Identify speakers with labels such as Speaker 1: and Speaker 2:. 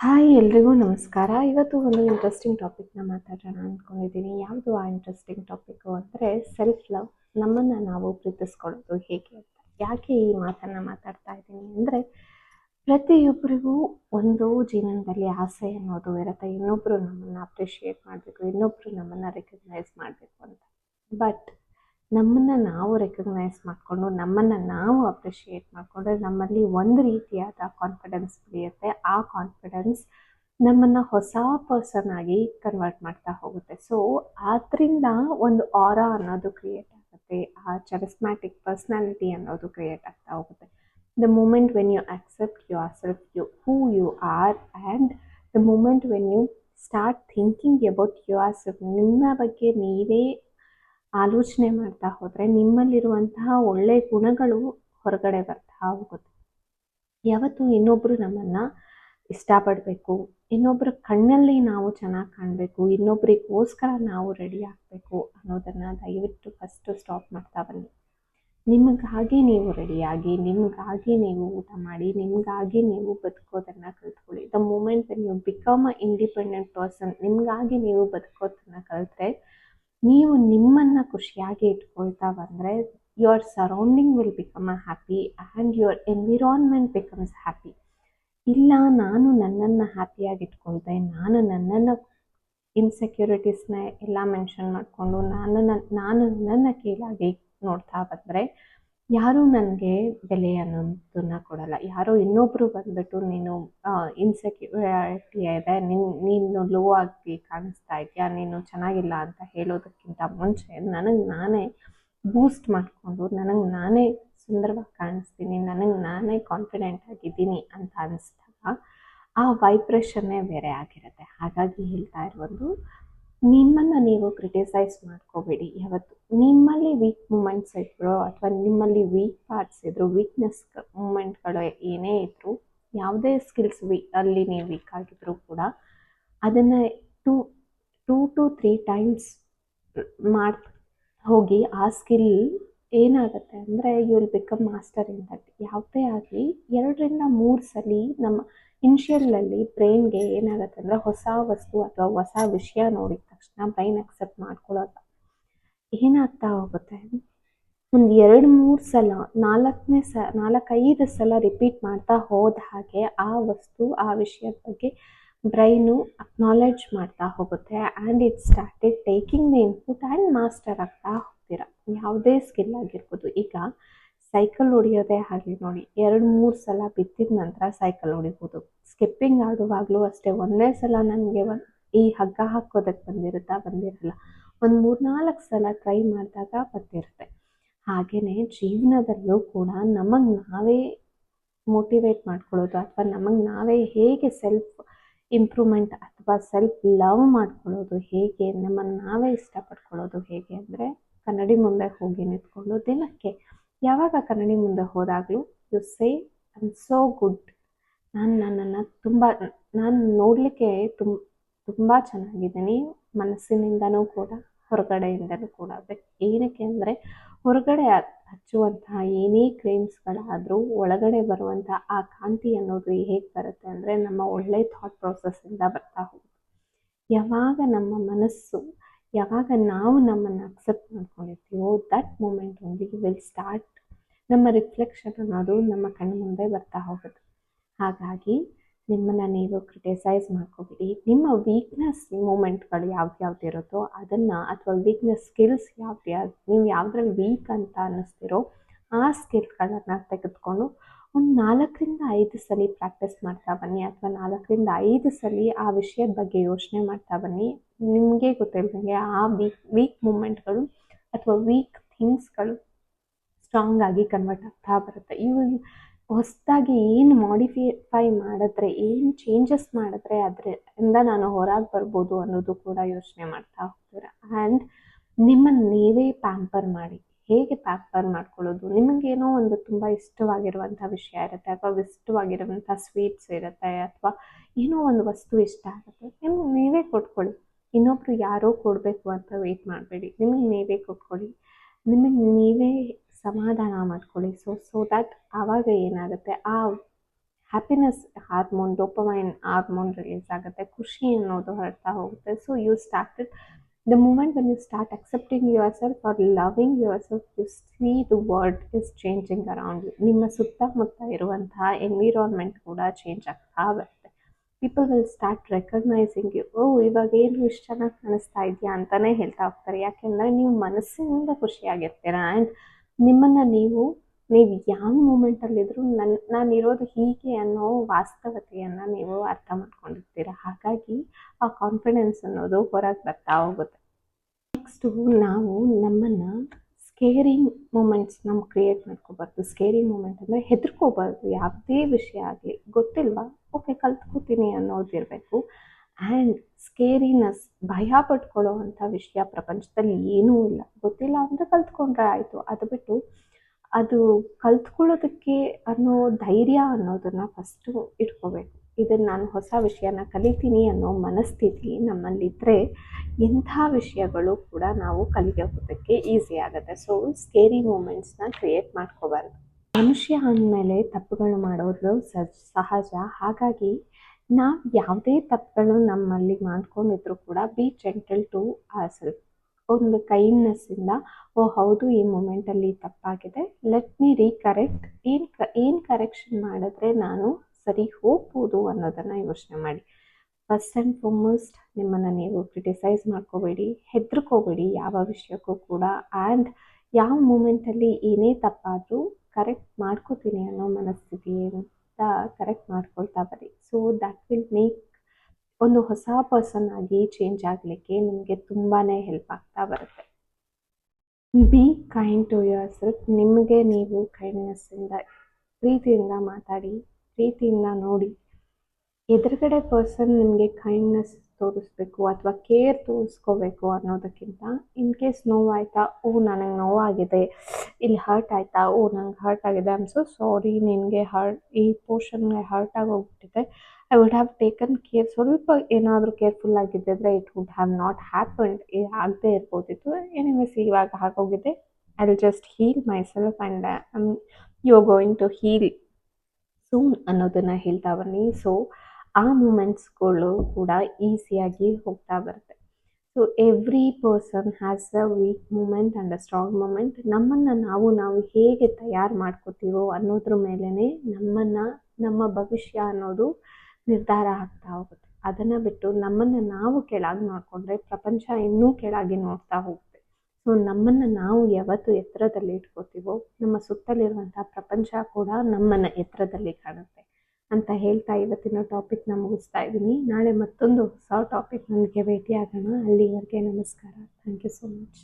Speaker 1: Hi, ಎಲ್ರಿಗೂ ನಮಸ್ಕಾರ. ಇವತ್ತು ಒಂದು ಇಂಟ್ರೆಸ್ಟಿಂಗ್ ಟಾಪಿಕ್ನ ಮಾತಾಡೋಣ ಅಂದ್ಕೊಂಡಿದ್ದೀನಿ ಯಾವುದು ಆ ಇಂಟ್ರೆಸ್ಟಿಂಗ್ ಟಾಪಿಕ್ಕು ಅಂದರೆ ಸೆಲ್ಫ್ ಲವ್ ನಮ್ಮನ್ನು ನಾವು ಪ್ರೀತಿಸ್ಕೊಳ್ಳೋದು ಹೇಗೆ ಅಂತ. ಯಾಕೆ ಈ ಮಾತನ್ನು ಮಾತಾಡ್ತಾ ಇದ್ದೀನಿ ಅಂದರೆ, ಪ್ರತಿಯೊಬ್ಬರಿಗೂ ಒಂದು ಜೀವನದಲ್ಲಿ ಆಸೆ ಅನ್ನೋದು ಇರುತ್ತೆ. ಇನ್ನೊಬ್ಬರು ನಮ್ಮನ್ನು ಅಪ್ರಿಷಿಯೇಟ್ ಮಾಡಬೇಕು ಇನ್ನೊಬ್ಬರು ನಮ್ಮನ್ನು ರೆಕಗ್ನೈಸ್ ಮಾಡಬೇಕು ಅಂತ. ಬಟ್ ನಮ್ಮನ್ನು ನಾವು ರೆಕಗ್ನೈಸ್ ಮಾಡಿಕೊಂಡು, ನಮ್ಮನ್ನು ನಾವು ಅಪ್ರಿಷಿಯೇಟ್ ಮಾಡಿಕೊಂಡ್ರೆ ನಮ್ಮಲ್ಲಿ ಒಂದು ರೀತಿಯಾದ ಕಾನ್ಫಿಡೆನ್ಸ್ ಬೆಳೆಯುತ್ತೆ ಆ ಕಾನ್ಫಿಡೆನ್ಸ್ ನಮ್ಮನ್ನು ಹೊಸ ಪರ್ಸನ್ ಆಗಿ ಕನ್ವರ್ಟ್ ಮಾಡ್ತಾ ಹೋಗುತ್ತೆ. ಸೊ ಆದ್ದರಿಂದ ಒಂದು ಆರ ಅನ್ನೋದು ಕ್ರಿಯೇಟ್ ಆಗುತ್ತೆ. ಆ ಚರಿಸ್ಮ್ಯಾಟಿಕ್ ಪರ್ಸ್ನಾಲಿಟಿ ಅನ್ನೋದು ಕ್ರಿಯೇಟ್ ಆಗ್ತಾ ಹೋಗುತ್ತೆ. The moment when you accept yourself you who you are and the moment when you start thinking about yourself ನಿಮ್ಮ ಬಗ್ಗೆ ನೀವೇ ಆಲೋಚನೆ ಮಾಡ್ತಾ ಹೋದರೆ ನಿಮ್ಮಲ್ಲಿರುವಂತಹ ಒಳ್ಳೆ ಗುಣಗಳು ಹೊರಗಡೆ ಬರ್ತಾ ಹೋಗುತ್ತೆ. ಯಾವತ್ತು ಇನ್ನೊಬ್ಬರು ನಮ್ಮನ್ನು ಇಷ್ಟಪಡಬೇಕು ಇನ್ನೊಬ್ಬರ ಕಣ್ಣಲ್ಲಿ ನಾವು ಚೆನ್ನಾಗಿ ಕಾಣಬೇಕು ಇನ್ನೊಬ್ಬರಿಗೋಸ್ಕರ ನಾವು ರೆಡಿ ಆಗಬೇಕು ಅನ್ನೋದನ್ನು ದಯವಿಟ್ಟು ಫಸ್ಟು ಸ್ಟಾಪ್ ಮಾಡ್ತಾ ಬನ್ನಿ. ನಿಮಗಾಗಿ ನೀವು ರೆಡಿಯಾಗಿ ನಿಮಗಾಗಿ ನೀವು ಊಟ ಮಾಡಿ, ನಿಮಗಾಗಿ ನೀವು ಬದುಕೋದನ್ನು ಕಲ್ತ್ಕೊಳ್ಳಿ. ದ ಮೂಮೆಂಟ್ ನೀವು you become a independent person ನಿಮಗಾಗಿ ನೀವು ಬದುಕೋದನ್ನು ಕಲಿತ್ರೆ ನೀವು ನಿಮ್ಮನ್ನು ಖುಷಿಯಾಗಿ ಇಟ್ಕೊಳ್ತಾ ಬಂದರೆ your surrounding will become a happy and your environment becomes happy ಇಲ್ಲ, ನಾನು ನನ್ನನ್ನು ಹ್ಯಾಪಿಯಾಗಿ ಇಟ್ಕೊಳ್ತೆ ನಾನು ನನ್ನನ್ನು ಇನ್ಸೆಕ್ಯೂರಿಟೀಸ್ನ ಎಲ್ಲ ಮೆನ್ಷನ್ ಮಾಡಿಕೊಂಡು, ನಾನು ನನ್ನ ನಾನು ನನ್ನ ಕೀಳಾಗಿ ನೋಡ್ತಾ ಬಂದರೆ ಯಾರೂ ನನಗೆ ಬೆಲೆ ಅನ್ನೋದನ್ನ ಕೊಡಲ್ಲ. ಯಾರೋ ಇನ್ನೊಬ್ಬರು ಬಂದ್ಬಿಟ್ಟು ನೀನು ಇನ್ಸೆಕ್ಯೂರಿಟಿ ಇದೆ, ನಿನ್, ನೀನು ಲೋ ಆಗಿ ಕಾಣಿಸ್ತಾ ಇದೆಯಾ, ನೀನು ಚೆನ್ನಾಗಿಲ್ಲ ಅಂತ ಹೇಳೋದಕ್ಕಿಂತ ಮುಂಚೆ ನನಗೆ ನಾನೇ ಬೂಸ್ಟ್ ಮಾಡಿಕೊಂಡು, ನನಗೆ ನಾನೇ ಸುಂದರವಾಗಿ ಕಾಣಿಸ್ತೀನಿ, ನನಗೆ ನಾನೇ ಕಾನ್ಫಿಡೆಂಟ್ ಆಗಿದ್ದೀನಿ ಅಂತ ಅನಿಸಿದಾಗ ಆ ವೈಬ್ರೇಷನ್ನೇ ಬೇರೆ ಆಗಿರುತ್ತೆ. ಹಾಗಾಗಿ ಹೇಳ್ತಾ ಇರೋದು ನಿಮ್ಮನ್ನು ನೀವು ಕ್ರಿಟಿಸೈಸ್ ಮಾಡ್ಕೋಬೇಡಿ. ಯಾವತ್ತು ನಿಮ್ಮಲ್ಲಿ ವೀಕ್ ಮೂಮೆಂಟ್ಸ್ ಇದ್ರು ಅಥವಾ ನಿಮ್ಮಲ್ಲಿ ವೀಕ್ ಪಾರ್ಟ್ಸ್ ಇದ್ರು ವೀಕ್ನೆಸ್ ಮೂಮೆಂಟ್ಗಳು ಏನೇ ಇದ್ರು, ಯಾವುದೇ ಸ್ಕಿಲ್ಸ್ ವೀ ಅಲ್ಲಿ ನೀವು ವೀಕ್ ಆಗಿದ್ರು ಕೂಡ ಅದನ್ನು two two two three times ಮಾಡ್, ಹೋಗಿ ಆ ಸ್ಕಿಲ್ ಏನಾಗುತ್ತೆ ಅಂದರೆ you will become master in that ಯಾವುದೇ ಆಗಲಿ, ಎರಡರಿಂದ ಮೂರು ಸಲ ನಮ್ಮ ಇನ್ಷಿಯಲಲ್ಲಿ ಬ್ರೈನ್ಗೆ ಏನಾಗುತ್ತೆ ಅಂದರೆ ಹೊಸ ವಸ್ತು ಅಥವಾ ಹೊಸ ವಿಷಯ ನೋಡಿದ ತಕ್ಷಣ ಬ್ರೈನ್ ಅಕ್ಸೆಪ್ಟ್ ಮಾಡ್ಕೊಳ್ಳೋದು. ಏನಾಗ್ತಾ ಹೋಗುತ್ತೆ? ಒಂದು ಎರಡು ಮೂರು ಸಲ, ನಾಲ್ಕನೇ ಸ, ನಾಲ್ಕೈದು ಸಲ ರಿಪೀಟ್ ಮಾಡ್ತಾ ಹೋದ ಹಾಗೆ ಆ ವಸ್ತು, ಆ ವಿಷಯದ ಬಗ್ಗೆ ಬ್ರೈನು ಅಕ್ನಾಲೆಜ್ ಮಾಡ್ತಾ ಹೋಗುತ್ತೆ and it started taking the input and master ಆಗ್ತಾ ಹೋಗ್ತೀರ. ಯಾವುದೇ ಸ್ಕಿಲ್ ಆಗಿರ್ಬೋದು. ಈಗ ಸೈಕಲ್ ಹೊಡಿಯೋದೇ ಹಾಗೆ ನೋಡಿ, ಎರಡು ಮೂರು ಸಲ ಬಿದ್ದಿದ ನಂತರ ಸೈಕಲ್ ಹೊಡಿಬೋದು. ಸ್ಕಿಪ್ಪಿಂಗ್ ಆಡುವಾಗಲೂ ಅಷ್ಟೇ, ಒಂದೇ ಸಲ ನನಗೆ ಒಂದು ಈ ಹಗ್ಗ ಹಾಕೋದಕ್ಕೆ ಬಂದಿರುತ್ತಾ ಬಂದಿರಲ್ಲ, ಒಂದು ಮೂರು ನಾಲ್ಕು ಸಲ ಟ್ರೈ ಮಾಡಿದಾಗ ಬಂದಿರುತ್ತೆ. ಹಾಗೆಯೇ ಜೀವನದಲ್ಲೂ ಕೂಡ ನಮಗೆ ನಾವೇ ಮೋಟಿವೇಟ್ ಮಾಡ್ಕೊಳ್ಳೋದು ಅಥವಾ ನಮಗೆ ನಾವೇ ಹೇಗೆ ಸೆಲ್ಫ್ ಇಂಪ್ರೂವ್ಮೆಂಟ್ ಅಥವಾ ಸೆಲ್ಫ್ ಲವ್ ಮಾಡ್ಕೊಳ್ಳೋದು ಹೇಗೆ, ನಮ್ಮನ್ನು ನಾವೇ ಇಷ್ಟಪಡ್ಕೊಳ್ಳೋದು ಹೇಗೆ ಅಂದರೆ ಕನ್ನಡಿ ಮುಂದೆ ಹೋಗಿ ನಿಂತ್ಕೊಂಡು ದಿನಕ್ಕೆ ಯಾವಾಗ ಕನ್ನಡಿ ಮುಂದೆ ಹೋದಾಗಲೂ you say I'm so good ನಾನು ನನ್ನನ್ನು ತುಂಬ, ನಾನು ನೋಡಲಿಕ್ಕೆ ತುಂಬ ತುಂಬ ಚೆನ್ನಾಗಿದ್ದೀನಿ ಮನಸ್ಸಿನಿಂದನೂ ಕೂಡ, ಹೊರಗಡೆಯಿಂದನೂ ಕೂಡ. ಬಟ್ ಏನಕ್ಕೆ ಅಂದರೆ, ಹೊರಗಡೆ ಹಚ್ಚುವಂತಹ ಏನೇ ಕ್ರೀಮ್ಸ್ಗಳಾದರೂ, ಒಳಗಡೆ ಬರುವಂಥ ಆ ಕಾಂತಿ ಅನ್ನೋದು ಹೇಗೆ ಬರುತ್ತೆ ಅಂದರೆ, ನಮ್ಮ ಒಳ್ಳೆ ಥಾಟ್ ಪ್ರೋಸೆಸ್ಸಿಂದ ಬರ್ತಾ ಹೋಗುತ್ತೆ. ಯಾವಾಗ ನಮ್ಮ ಮನಸ್ಸು ಯಾವಾಗ ನಾವು ನಮ್ಮನ್ನು accept ಮಾಡ್ಕೊಂಡಿರ್ತೀವೋ that moment only will start ನಮ್ಮ ರಿಫ್ಲೆಕ್ಷನ್ ಅನ್ನೋದು ನಮ್ಮ ಕಣ್ಣು ಮುಂದೆ ಬರ್ತಾ ಹೋಗುತ್ತೆ. ಹಾಗಾಗಿ ನಿಮ್ಮನ್ನು ನೀವು ಕ್ರಿಟಿಸೈಸ್ ಮಾಡ್ಕೋಬಿಡಿ. ನಿಮ್ಮ ವೀಕ್ನೆಸ್ ಮೂಮೆಂಟ್ಗಳು ಯಾವ್ದು ಯಾವ್ದು ಇರುತ್ತೋ ಅದನ್ನು ಅಥವಾ ವೀಕ್ನೆಸ್ ಸ್ಕಿಲ್ಸ್ ಯಾವ್ದು ಯಾವ್ದು ನೀವು ಯಾವುದ್ರಲ್ಲಿ ವೀಕ್ ಅಂತ ಅನ್ನಿಸ್ತಿರೋ ಆ ಸ್ಕಿಲ್ಗಳನ್ನು ತೆಗೆದುಕೊಂಡು ಒಂದು ನಾಲ್ಕರಿಂದ ಐದು ಸಲ ಪ್ರಾಕ್ಟೀಸ್ ಮಾಡ್ತಾ ಬನ್ನಿ ಅಥವಾ ನಾಲ್ಕರಿಂದ ಐದು ಸಲ ಆ ವಿಷಯದ ಬಗ್ಗೆ ಯೋಚನೆ ಮಾಡ್ತಾ ಬನ್ನಿ. ನಿಮಗೆ ಗೊತ್ತಿಲ್ಲದಂಗೆ ಆ ವೀಕ್ ವೀಕ್ ಮೂಮೆಂಟ್ಗಳು ಅಥವಾ ವೀಕ್ ಥಿಂಗ್ಸ್ಗಳು ಸ್ಟ್ರಾಂಗ್ ಆಗಿ ಕನ್ವರ್ಟ್ ಆಗ್ತಾ ಬರುತ್ತೆ. ಇವು ಹೊಸದಾಗಿ ಏನು ಮಾಡಿಫಿಫೈ ಮಾಡಿದ್ರೆ, ಏನು ಚೇಂಜಸ್ ಮಾಡಿದ್ರೆ ಅದರಿಂದ ನಾನು ಹೊರಗೆ ಬರ್ಬೋದು ಅನ್ನೋದು ಕೂಡ ಯೋಚನೆ ಮಾಡ್ತಾ ಹೋಗ್ತೀರ? ಆ್ಯಂಡ್ ನಿಮ್ಮನ್ನು ನೀವೇ ಪ್ಯಾಂಪರ್ ಮಾಡಿ. ಹೇಗೆ ಪ್ಯಾಪರ್ ಮಾಡ್ಕೊಳ್ಳೋದು? ನಿಮಗೇನೋ ಒಂದು ತುಂಬ ಇಷ್ಟವಾಗಿರುವಂಥ ವಿಷಯ ಇರುತ್ತೆ ಅಥವಾ ಇಷ್ಟವಾಗಿರುವಂಥ ಸ್ವೀಟ್ಸ್ ಇರುತ್ತೆ ಅಥವಾ ಏನೋ ಒಂದು ವಸ್ತು ಇಷ್ಟ ಆಗುತ್ತೆ, ನಿಮ್ಗೆ ನೀವೇ ಕೊಟ್ಕೊಳ್ಳಿ. ಇನ್ನೊಬ್ಬರು ಯಾರೋ ಕೊಡಬೇಕು ಅಂತ ವೆಯ್ಟ್ ಮಾಡಬೇಡಿ. ನಿಮಗೆ ನೀವೇ ಕೊಟ್ಕೊಳ್ಳಿ. ನಿಮಗೆ ನೀವೇ ಸಮಾಧಾನ ಮಾಡ್ಕೊಳ್ಳಿ. ಸೊ ಸೊ ದ್ಯಾಟ್ ಆವಾಗ ಏನಾಗುತ್ತೆ? ಆ happiness hormone dopamine hormone release ಆಗುತ್ತೆ. ಖುಷಿ ಅನ್ನೋದು ಹೊರಡ್ತಾ ಹೋಗುತ್ತೆ. So you started the moment when you start accepting yourself or loving loving you see you world the changing around around ನಿಮ್ಮ ಸುತ್ತಮುತ್ತ ಇರುವಂತಹ ಎನ್ವಿರಾನ್ಮೆಂಟ್ ಕೂಡ ಚೇಂಜ್ ಆಗ್ತಾ ಬರುತ್ತೆ. People will start recognizing you ಓ, ಇವಾಗ ಏನು ಇಷ್ಟು ಚೆನ್ನಾಗಿ ಕಾಣಿಸ್ತಾ ಇದೆಯಾ? ಅಂತಲೇ ಹೇಳ್ತಾ ಹೋಗ್ತಾರೆ. ಯಾಕೆಂದರೆ ನೀವು ಮನಸ್ಸಿನಿಂದ ಖುಷಿಯಾಗಿರ್ತೀರ? ಆ್ಯಂಡ್ ನಿಮ್ಮನ್ನು ನೀವು ನೀವು ಯಾವ ಮೂಮೆಂಟಲ್ಲಿದ್ದರೂ ನನ್ನ ನಾನಿರೋದು ಹೀಗೆ ಅನ್ನೋ ವಾಸ್ತವತೆಯನ್ನು ನೀವು ಅರ್ಥ ಮಾಡ್ಕೊಂಡಿರ್ತೀರ. ಹಾಗಾಗಿ ಆ ಕಾನ್ಫಿಡೆನ್ಸ್ ಅನ್ನೋದು ಹೊರಗೆ ಬರ್ತಾ ಹೋಗುತ್ತೆ. ನೆಕ್ಸ್ಟು ನಾವು ನಮ್ಮನ್ನು ಸ್ಕೇರಿ ಮೂಮೆಂಟ್ಸ್ ನಮ್ಮ ಕ್ರಿಯೇಟ್ ಮಾಡ್ಕೋಬಾರ್ದು. ಸ್ಕೇರಿ ಮೂಮೆಂಟ್ ಅಂದರೆ ಹೆದರ್ಕೋಬಾರ್ದು. ಯಾವುದೇ ವಿಷಯ ಆಗಲಿ, ಗೊತ್ತಿಲ್ವಾ? ಓಕೆ ಕಲ್ತ್ಕೋತೀನಿ ಅನ್ನೋದಿರಬೇಕು ಆ್ಯಂಡ್ ಸ್ಕೇರಿನೆಸ್ ಭಯ ಪಟ್ಕೊಳ್ಳೋ ಅಂಥ ವಿಷಯ ಪ್ರಪಂಚದಲ್ಲಿ ಏನೂ ಇಲ್ಲ. ಗೊತ್ತಿಲ್ಲ ಅಂದರೆ ಕಲ್ತ್ಕೊಂಡ್ರೆ ಆಯಿತು. ಅದು ಬಿಟ್ಟು ಅದು ಕಲ್ತ್ಕೊಳ್ಳೋದಕ್ಕೆ ಅನ್ನೋ ಧೈರ್ಯ ಅನ್ನೋದನ್ನು ಫಸ್ಟು ಇಟ್ಕೋಬೇಕು. ಇದನ್ನು ನಾನು ಹೊಸ ವಿಷಯನ ಕಲಿತೀನಿ ಅನ್ನೋ ಮನಸ್ಥಿತಿ ನಮ್ಮಲ್ಲಿದ್ದರೆ ಎಂಥ ವಿಷಯಗಳು ಕೂಡ ನಾವು ಕಲಿಯೋದಕ್ಕೆ ಈಸಿ ಆಗುತ್ತೆ. ಸೊ ಸ್ಕೇರಿ ಮೂಮೆಂಟ್ಸ್ನ ಕ್ರಿಯೇಟ್ ಮಾಡ್ಕೋಬಾರ್ದು. ಮನುಷ್ಯ ಅಂದಮೇಲೆ ತಪ್ಪುಗಳು ಮಾಡೋದು ಸಹಜ. ಹಾಗಾಗಿ ನಾವು ಯಾವುದೇ ತಪ್ಪುಗಳು ನಮ್ಮಲ್ಲಿ ಮಾಡ್ಕೊಂಡಿದ್ರು ಕೂಡ be gentle to our self ಒಂದು ಕೈಂಡ್ನೆಸ್ಸಿಂದ ಓ ಹೌದು, ಈ ಮೂಮೆಂಟಲ್ಲಿ ತಪ್ಪಾಗಿದೆ. ಲೆಟ್ ಮೀ ರೀಕರೆಕ್ಟ್ ಏನು ಕ, ಏನು ಕರೆಕ್ಷನ್ ಮಾಡಿದ್ರೆ ನಾನು ಸರಿ ಹೋಗ್ಬೋದು ಅನ್ನೋದನ್ನು ಯೋಚನೆ ಮಾಡಿ. ಫಸ್ಟ್ ಆ್ಯಂಡ್ ಫಾರ್ಮೋಸ್ಟ್ ನಿಮ್ಮನ್ನು ನೀವು ಕ್ರಿಟಿಸೈಸ್ ಮಾಡ್ಕೋಬೇಡಿ, ಹೆದರ್ಕೋಬೇಡಿ ಯಾವ ವಿಷಯಕ್ಕೂ ಕೂಡ. ಆ್ಯಂಡ್ ಯಾವ ಮೂಮೆಂಟಲ್ಲಿ ಏನೇ ತಪ್ಪಾದರೂ ಕರೆಕ್ಟ್ ಮಾಡ್ಕೋತೀನಿ ಅನ್ನೋ ಮನಸ್ಥಿತಿ ಅಂತ ಕರೆಕ್ಟ್ ಮಾಡ್ಕೊಳ್ತಾ ಬರಿ ಸೊ ದ್ಯಾಟ್ ವಿಲ್ ಮೇಕ್ ಒಂದು ಹೊಸ ಪರ್ಸನ್ ಆಗಿ ಚೇಂಜ್ ಆಗಲಿಕ್ಕೆ ನಿಮಗೆ ತುಂಬಾ ಹೆಲ್ಪ್ ಆಗ್ತಾ ಬರುತ್ತೆ. Be kind to yourself ನಿಮಗೆ ನೀವು ಕೈಂಡ್ನೆಸ್ಸಿಂದ ಪ್ರೀತಿಯಿಂದ ಮಾತಾಡಿ, ಪ್ರೀತಿಯಿಂದ ನೋಡಿ. ಎದುರುಗಡೆ ಪರ್ಸನ್ ನಿಮಗೆ ಕೈಂಡ್ನೆಸ್ ತೋರಿಸ್ಬೇಕು ಅಥವಾ ಕೇರ್ ತೋರಿಸ್ಕೋಬೇಕು ಅನ್ನೋದಕ್ಕಿಂತ ಇನ್ ಕೇಸ್ ನೋವಾಯ್ತಾ ಓ ನನಗೆ ನೋವಾಗಿದೆ, ಇಲ್ಲಿ ಹರ್ಟ್ ಆಯ್ತಾ, ಓ ನಂಗೆ ಹರ್ಟ್ ಆಗಿದೆ ಐ ಆಮ್ ಸೊ ಸಾರಿ ನಿನಗೆ ಹರ್ಟ್ ಈ ಪೋರ್ಷನ್ಗೆ hurt ಆಗೋಗ್ಬಿಟ್ಟಿದೆ. I would have taken care ಸ್ವಲ್ಪ ಏನಾದರೂ careful ಆಗಿದ್ದಿದ್ರೆ it would have not happen ಆಗದೆ ಇರ್ಬೋದಿತ್ತು. ಎನಿವೇಸ್ ಇವಾಗ ಆಗೋಗಿದೆ. I will just heal myself and you are going to heal soon ಅನ್ನೋದನ್ನು ಹೇಳ್ತಾ ಬನ್ನಿ. ಸೊ ಆ ಮೂಮೆಂಟ್ಸ್ಗಳು ಕೂಡ ಈಸಿಯಾಗಿ ಹೋಗ್ತಾ ಬರುತ್ತೆ. So every person has a weak moment and a strong moment ನಮ್ಮನ್ನು ನಾವು ನಾವು ಹೇಗೆ ತಯಾರು ಮಾಡ್ಕೋತೀವೋ ಅನ್ನೋದ್ರ ಮೇಲೇ ನಮ್ಮನ್ನು, ನಮ್ಮ ಭವಿಷ್ಯ ಅನ್ನೋದು ನಿರ್ಧಾರ ಆಗ್ತಾ ಹೋಗುತ್ತೆ. ಅದನ್ನು ಬಿಟ್ಟು ನಮ್ಮನ್ನು ನಾವು ಕೆಳಗೆ ನೋಡಿಕೊಂಡ್ರೆ ಪ್ರಪಂಚ ಇನ್ನೂ ಕೆಳಗೆ ನೋಡ್ತಾ ಹೋಗುತ್ತೆ. ಸೊ ನಮ್ಮನ್ನು ನಾವು ಯಾವತ್ತು ಎತ್ತರದಲ್ಲಿ ಇಟ್ಕೋತೀವೋ, ನಮ್ಮ ಸುತ್ತಲಿರುವಂಥ ಪ್ರಪಂಚ ಕೂಡ ನಮ್ಮನ್ನು ಎತ್ತರದಲ್ಲಿ ಕಾಣುತ್ತೆ ಅಂತ ಹೇಳ್ತಾ ಇವತ್ತಿನ ಟಾಪಿಕ್ನ ಮುಗಿಸ್ತಾ ಇದ್ದೀನಿ. ನಾಳೆ ಮತ್ತೊಂದು ಹೊಸ ಟಾಪಿಕ್ ನನಗೆ ಭೇಟಿ ಆಗೋಣ ಅಲ್ಲಿವರೆಗೆ ನಮಸ್ಕಾರ. Thank you so much